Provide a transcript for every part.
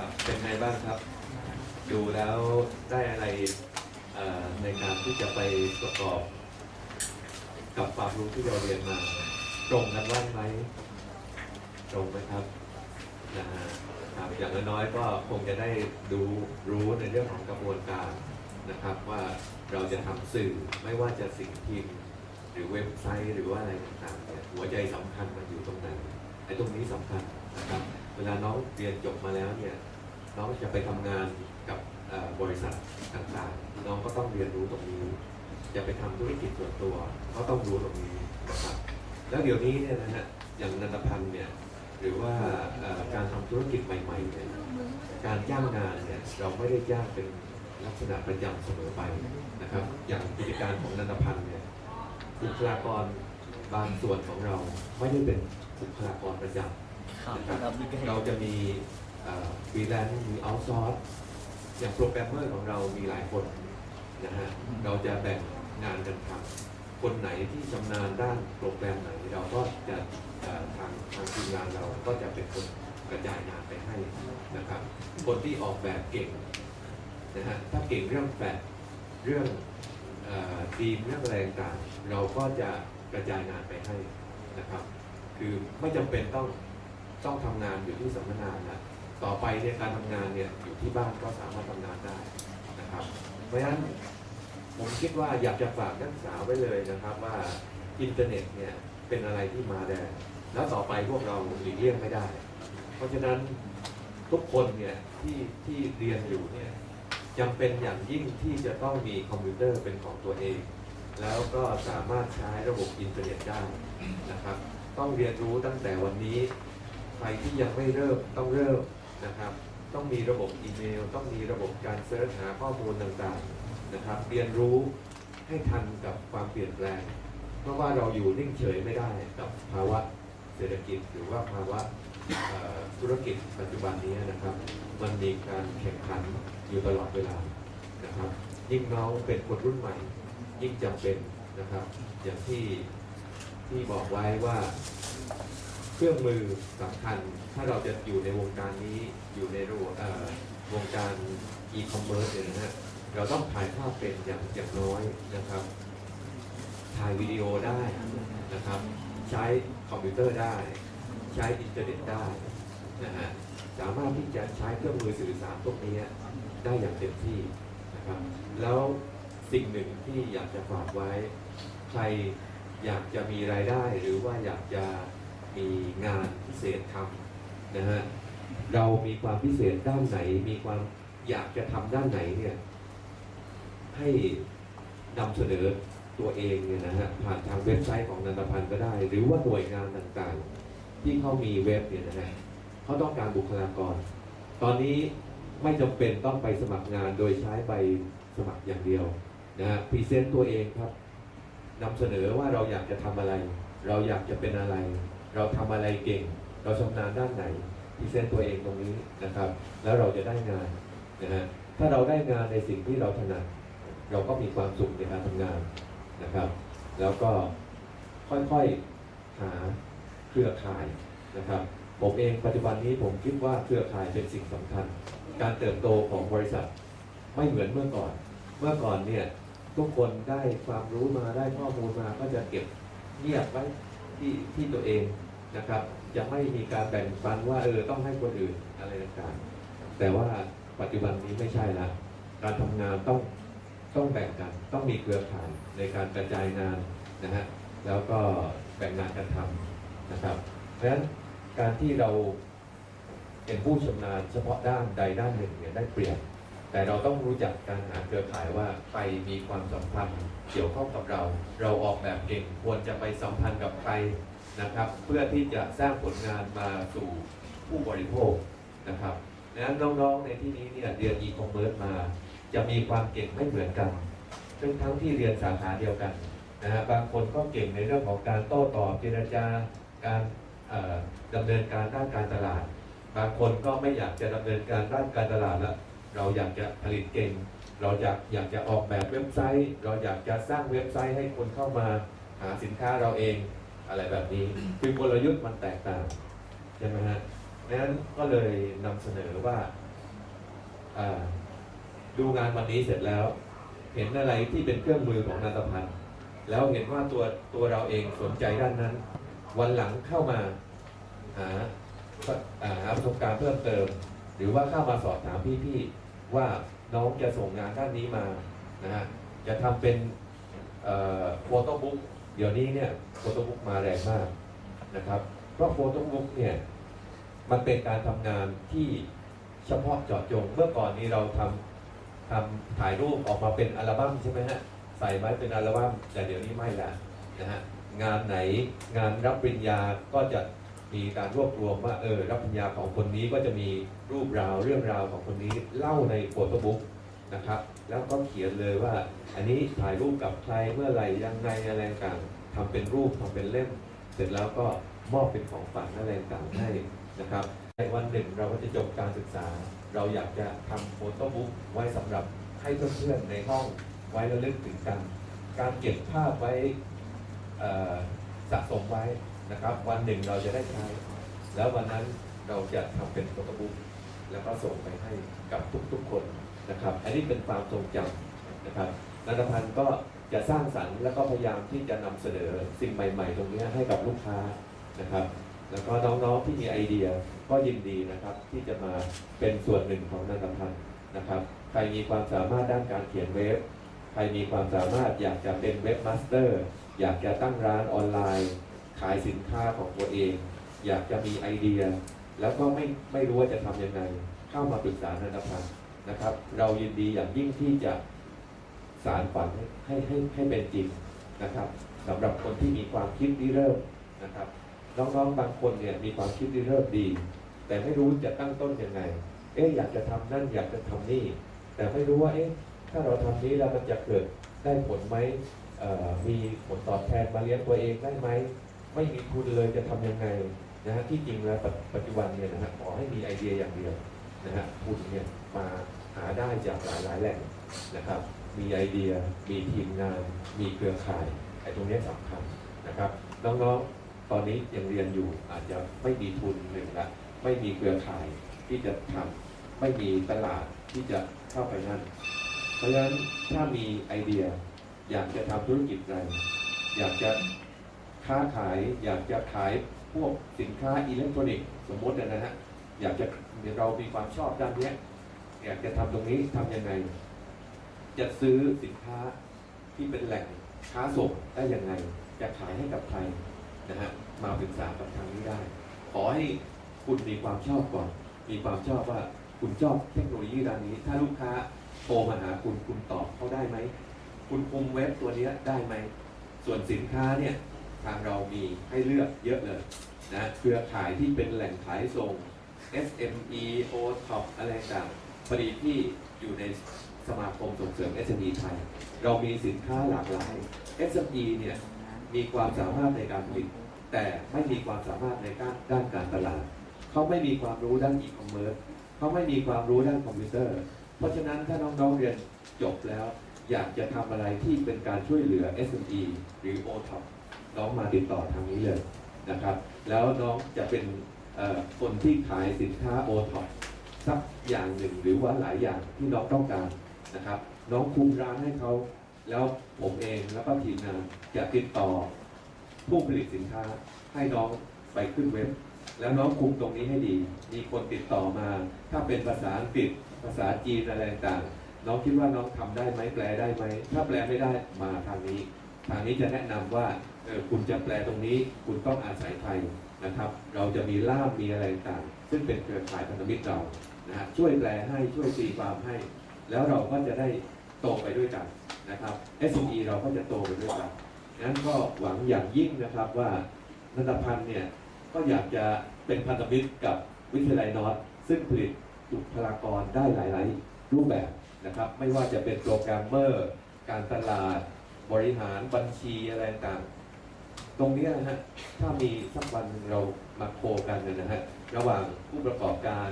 ครับ เป็นไงบ้างครับ ดูแล้วได้อะไรในการที่จะไปประกอบ กับความรู้ที่เราเรียนมา ตรงกันบ้างไหม ตรงไหมครับนะฮะครับอย่างน้อยๆก็คงจะได้ดูรู้ในเรื่องของกระบวนการนะครับ ว่าเราจะทำสื่อไม่ว่าจะสิ่งพิมพ์หรือเว็บไซต์หรือว่าอะไรต่างๆเนี่ยหัวใจสำคัญมันอยู่ตรงไหนไอ้ตรงนี้สำคัญนะครับ เวลาน้องเรียนจบมาแล้วเนี่ย น้องจะไปทำงานกับเอ่อบริษัทต่างๆ น้องก็ต้องเรียนรู้ตรงนี้จะไปทำธุรกิจส่วนตัวก็ต้องรู้ตรงนี้นะครับแล้วเดี๋ยวนี้เนี่ยนะฮะอย่างนันทพันธ์เนี่ยหรือว่าเอ่อการทำธุรกิจใหม่ๆเนี่ยการจ้างงานเนี่ยเราไม่ได้จ้างเป็นลักษณะประจำเสมอไปนะครับ อย่างกิจการของนันทพันธ์เนี่ยบุคลากรบางส่วนของเราไม่ได้เป็นบุคลากรประจำครับนะครับครับพี่เก้เราจะมี ฟรีแลนซ์มีเอาซอร์สอย่างโปรแกรมเมอร์ของเรามีหลายคนนะฮะเราจะแบ่งงานกันทำคนไหนที่ชำนาญด้านโปรแกรมไหน เราก็จะเอ่อทางทางทีมงานเราก็จะเป็นคนกระจายงานไปให้นะครับ คนที่ออกแบบเก่งนะฮะถ้าเก่งเรื่องแฟลชเรื่องเอ่อทีมเรื่องอะไรต่างๆเราก็จะกระจายงานไปให้นะครับ คือไม่จำเป็นต้องต้องทำงานอยู่ที่สำนักงานนะ ต่อไปเนี่ยการทำงานเนี่ยอยู่ที่บ้านก็สามารถทำงานได้นะครับ เพราะฉะนั้นผมคิดว่าอยากจะฝากนักศึกษาไว้เลยนะครับว่าอินเทอร์เน็ตเนี่ยเป็นอะไรที่มาแรงแล้วต่อไปพวกเราหลีกเลี่ยงไม่ได้ เพราะฉะนั้นทุกคนเนี่ยที่ที่เรียนอยู่เนี่ยจำเป็นอย่างยิ่งที่จะต้องมีคอมพิวเตอร์เป็นของตัวเอง แล้วก็สามารถใช้ระบบอินเทอร์เน็ตได้นะครับ ต้องเรียนรู้ตั้งแต่วันนี้ ใครที่ยังไม่เริ่มต้องเริ่ม นะครับต้องมีระบบอีเมล ต้องมีระบบการเสิร์ชหาข้อมูลต่างๆนะครับ เรียนรู้ให้ทันกับความเปลี่ยนแปลง เพราะว่าเราอยู่นิ่งเฉยไม่ได้กับภาวะเศรษฐกิจหรือว่าภาวะธุรกิจปัจจุบันนี้นะครับ มันมีการแข่งขันอยู่ตลอดเวลานะครับ ยิ่งน้องเป็นคนรุ่นใหม่ ยิ่งจำเป็นนะครับ อย่างที่ที่บอกไว้ว่า เครื่องมือสำคัญ ถ้าเราจะอยู่ในวงการนี้อยู่ในระบบเอ่อวงการอีคอมเมิร์ซเนี่ยนะฮะเราต้องถ่ายภาพเป็นอย่างอย่างน้อยนะครับ ถ่ายวิดีโอได้นะครับ ใช้คอมพิวเตอร์ได้ ใช้อินเทอร์เน็ตได้นะฮะสามารถที่จะใช้เครื่องมือสื่อสารพวกนี้ได้อย่างเต็มที่นะครับ แล้วสิ่งหนึ่งที่อยากจะฝากไว้ ใครอยากจะมีรายได้หรือว่าอยากจะ มีงานพิเศษทำนะฮะเรามีความพิเศษด้านไหน มีความอยากจะทำด้านไหนเนี่ย ให้นำเสนอตัวเองเนี่ยนะฮะผ่านทางเว็บไซต์ของนันทพันธ์ก็ได้ หรือว่าหน่วยงานต่างๆ ที่เขามีเว็บเนี่ยนะฮะเขาต้องการบุคลากร ตอนนี้ไม่จำเป็นต้องไปสมัครงานโดยใช้ใบสมัครอย่างเดียวนะฮะพรีเซนต์ตัวเองครับนำเสนอว่าเราอยากจะทำอะไร เราอยากจะเป็นอะไร เราทำอะไรเก่ง เราชำนาญด้านไหนพรีเซนต์ตัวเองตรงนี้นะครับ แล้วเราจะได้งานนะฮะถ้าเราได้งานในสิ่งที่เราถนัด เราก็มีความสุขในการทำงานนะครับ แล้วก็ค่อยๆหาเครือข่ายนะครับ ผมเองปัจจุบันนี้ผมคิดว่าเครือข่ายเป็นสิ่งสำคัญ การเติบโตของบริษัทไม่เหมือนเมื่อก่อน เมื่อก่อนเนี่ยทุกคนได้ความรู้มาได้ข้อมูลมาก็จะเก็บเงียบไว้ ที่ที่ตัวเองนะครับจะไม่มีการแบ่งปันว่าเออต้องให้คนอื่นอะไรต่างๆแต่ว่าปัจจุบันนี้ไม่ใช่ละการทำงานต้องต้องแบ่งกันต้องมีเครือข่ายในการกระจายงานนะฮะแล้วก็แบ่งงานกันทำนะครับ เพราะฉะนั้นการที่เราเป็นผู้ชำนาญเฉพาะด้านใดด้านหนึ่งเนี่ยได้เปรียบ แต่เราต้องรู้จักการหาเครือข่ายว่าใครมีความสัมพันธ์เกี่ยวข้องกับเรา เราออกแบบเก่งควรจะไปสัมพันธ์กับใครนะครับ เพื่อที่จะสร้างผลงานมาสู่ผู้บริโภคนะครับดังนั้นน้องๆในที่นี้เนี่ยเรียน e-commerce มา จะมีความเก่งไม่เหมือนกันซึ่งทั้งที่เรียนสาขาเดียวกันนะฮะบางคนก็เก่งในเรื่องของการโต้ตอบเจรจาการเอ่อดำเนินการด้านการตลาด บางคนก็ไม่อยากจะดำเนินการด้านการตลาดละ เราอยากจะผลิตเก่ง เราอยากอยากจะออกแบบเว็บไซต์ เราอยากจะสร้างเว็บไซต์ให้คนเข้ามาหาสินค้าเราเองอะไรแบบนี้ คือกลยุทธ์มันแตกต่างใช่ไหมฮะดังนั้นก็เลยนำเสนอว่าดูงานวันนี้เสร็จแล้ว เห็นอะไรที่เป็นเครื่องมือของนาตพันธ์แล้วเห็นว่าตัวตัวเราเองสนใจด้านนั้น วันหลังเข้ามาหาอ่าหาประสบการณ์เพิ่มเติม หรือว่าเข้ามาสอบถามพี่ๆ ว่าน้องจะส่งงานด้านนี้มานะฮะจะทำเป็นโฟโต้บุ๊กเดี๋ยวนี้เนี่ยโฟโต้บุ๊กมาแรงมากนะครับเพราะโฟโต้บุ๊กเนี่ยมันเป็นการทำงานที่เฉพาะเจาะจง เมื่อก่อนนี้เราทำทำถ่ายรูปออกมาเป็นอัลบั้มใช่ไหมฮะใส่ไว้เป็นอัลบั้มแต่เดี๋ยวนี้ไม่ละนะฮะงานไหนงานรับปริญญาก็จะ มีการรวบรวมว่าเออรับปริญญาของคนนี้ก็จะมีรูปราวเรื่องราวของคนนี้เล่าในโฟโต้บุ๊กนะครับแล้วก็เขียนเลยว่า อันนี้ถ่ายรูปกับใครเมื่อไหร่ยังไงอะไรต่างทำเป็นรูปทำเป็นเล่ม เสร็จแล้วก็มอบเป็นของฝากอะไรต่างให้นะครับในวันหนึ่งเราก็จะจบการศึกษา เราอยากจะทำโฟโต้บุ๊กไว้สำหรับให้เพื่อนๆในห้องไว้ระลึกถึงกัน การเก็บภาพไว้สะสมไว้ นะครับ วันหนึ่งเราจะได้ใช้ แล้ววันนั้นเราจะทำเป็นโฟโต้บุ๊กแล้วก็ส่งไปให้กับทุกๆคนนะครับ อันนี้เป็นความทรงจำนะครับนันทพันธ์ก็จะสร้างสรรค์แล้วก็พยายามที่จะนำเสนอสิ่งใหม่ ๆ ตรงนี้ให้กับลูกค้านะครับ แล้วก็น้องๆที่มีไอเดียก็ยินดีนะครับ ที่จะมาเป็นส่วนหนึ่งของนันทพันธ์นะครับ ใครมีความสามารถด้านการเขียนเว็บ ใครมีความสามารถอยากจะเป็นเว็บมาสเตอร์ อยากจะตั้งร้านออนไลน์ ขายสินค้าของตัวเอง อยากจะมีไอเดีย แล้วก็ไม่ไม่รู้ว่าจะทำยังไง เข้ามาปรึกษานันทพันธ์นะครับ เรายินดีอย่างยิ่งที่จะสารฝันให้ให้ให้เป็นจริงนะครับสำหรับคนที่มีความคิดริเริ่มนะครับน้องๆบางคนเนี่ยมีความคิดริเริ่มดี แต่ไม่รู้จะตั้งต้นยังไง เอ๊ะอยากจะทำนั่นอยากจะทำนี่ แต่ไม่รู้ว่าเอ๊ะถ้าเราทำนี้แล้วมันจะเกิดได้ผลไหมมีผลตอบแทนมาเลี้ยงตัวเองได้ไหม ไม่มีทุนเลยจะทำยังไงนะฮะที่จริงแล้วปัจปัจจุบันเนี่ยนะฮะขอให้มีไอเดียอย่างเดียวนะฮะทุนเนี่ยมาหาได้จากหลายหลายแหล่งนะครับ มีไอเดียมีทีมงาน มีเครือข่ายไอ้ตรงเนี้ยสำคัญนะครับน้องๆตอนนี้ยังเรียนอยู่อาจจะไม่มีทุนหนึ่งละไม่มีเครือข่ายที่จะทำไม่มีตลาดที่จะเข้าไปนั่น เพราะฉะนั้นถ้ามีไอเดีย อยากจะทำธุรกิจอะไรอยากจะ ค้าขายอยากจะขายพวกสินค้าอิเล็กทรอนิกส์สมมตินะฮะอยากจะเรามีความชอบด้านนี้อยากจะทำตรงนี้ทำยังไง จะซื้อสินค้าที่เป็นแหล่งค้าส่งได้ยังไง จะขายให้กับใครนะฮะมาปรึกษากับทางนี้ได้ ขอให้คุณมีความชอบก่อน มีความชอบว่าคุณชอบเทคโนโลยีด้านนี้ ถ้าลูกค้าโทรมาหาคุณคุณตอบเขาได้ไหม คุณคุมเว็บตัวนี้ได้ไหม ส่วนสินค้าเนี่ย ทางเรามีให้เลือกเยอะเลยนะเครือข่ายที่เป็นแหล่งขายส่ง SME O Top อะไรต่างพอดีที่อยู่ในสมาคมส่งเสริม SME ไทย เรามีสินค้าหลากหลาย SME เนี่ยมีความสามารถในการผลิต แต่ไม่มีความสามารถในการด้านการตลาด เขาไม่มีความรู้ด้านอีคอมเมิร์ซเขาไม่มีความรู้ด้านคอมพิวเตอร์ เพราะฉะนั้นถ้าน้องๆเรียนจบแล้ว อยากจะทำอะไรที่เป็นการช่วยเหลือ SME หรือ OTOP น้องมาติดต่อทางนี้เลยนะครับ แล้วน้องจะเป็นคนที่ขายสินค้า OTOP สักอย่างหนึ่งหรือว่าหลายอย่างที่น้องต้องการนะครับ น้องคุมร้านให้เขา แล้วผมเองแล้วก็ทีมงานจะติดต่อผู้ผลิตสินค้าให้น้องไปขึ้นเว็บ แล้วน้องคุมตรงนี้ให้ดี มีคนติดต่อมา ถ้าเป็นภาษาอังกฤษภาษาจีนอะไรต่างน้องคิดว่าน้องทำได้ไหมแปลได้ไหม ถ้าแปลไม่ได้มาทางนี้ ทางนี้จะแนะนำว่าคุณจะแปลตรงนี้คุณต้องอาศัยไทยนะครับ เราจะมีล่ามมีอะไรต่างซึ่งเป็นเครือข่ายพันธมิตรเรานะฮะช่วยแปลให้ช่วยตีความให้ แล้วเราก็จะได้โตไปด้วยกันนะครับ SME เราก็จะโตไปด้วยกันงั้นก็หวังอย่างยิ่งนะครับว่านันทพันธ์เนี่ยก็อยากจะเป็นพันธมิตรกับวิทยาลัยนอตซึ่งผลิตบุคลากรได้หลาย ๆ รูปแบบนะครับ ไม่ว่าจะเป็นโปรแกรมเมอร์ การตลาด บริหารบัญชีอะไรต่างตรงนี้นะฮะถ้ามีสักวันหนึ่งเรามาโคกันนะฮะระหว่างผู้ประกอบการ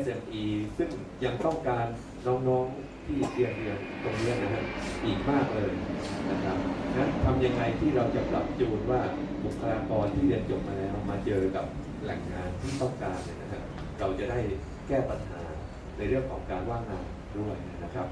SME ซึ่งยังต้องการน้องๆที่เรียนเรียนตรงนี้นะฮะอีกมากเลยนะครับนั้นทำยังไงที่เราจะปรับจูนว่าบุคลากรที่เรียนจบมาแล้วมาเจอกับแหล่งงานที่ต้องการเนี่ยนะฮะเราจะได้แก้ปัญหาในเรื่องของการว่างงานด้วยนะครับ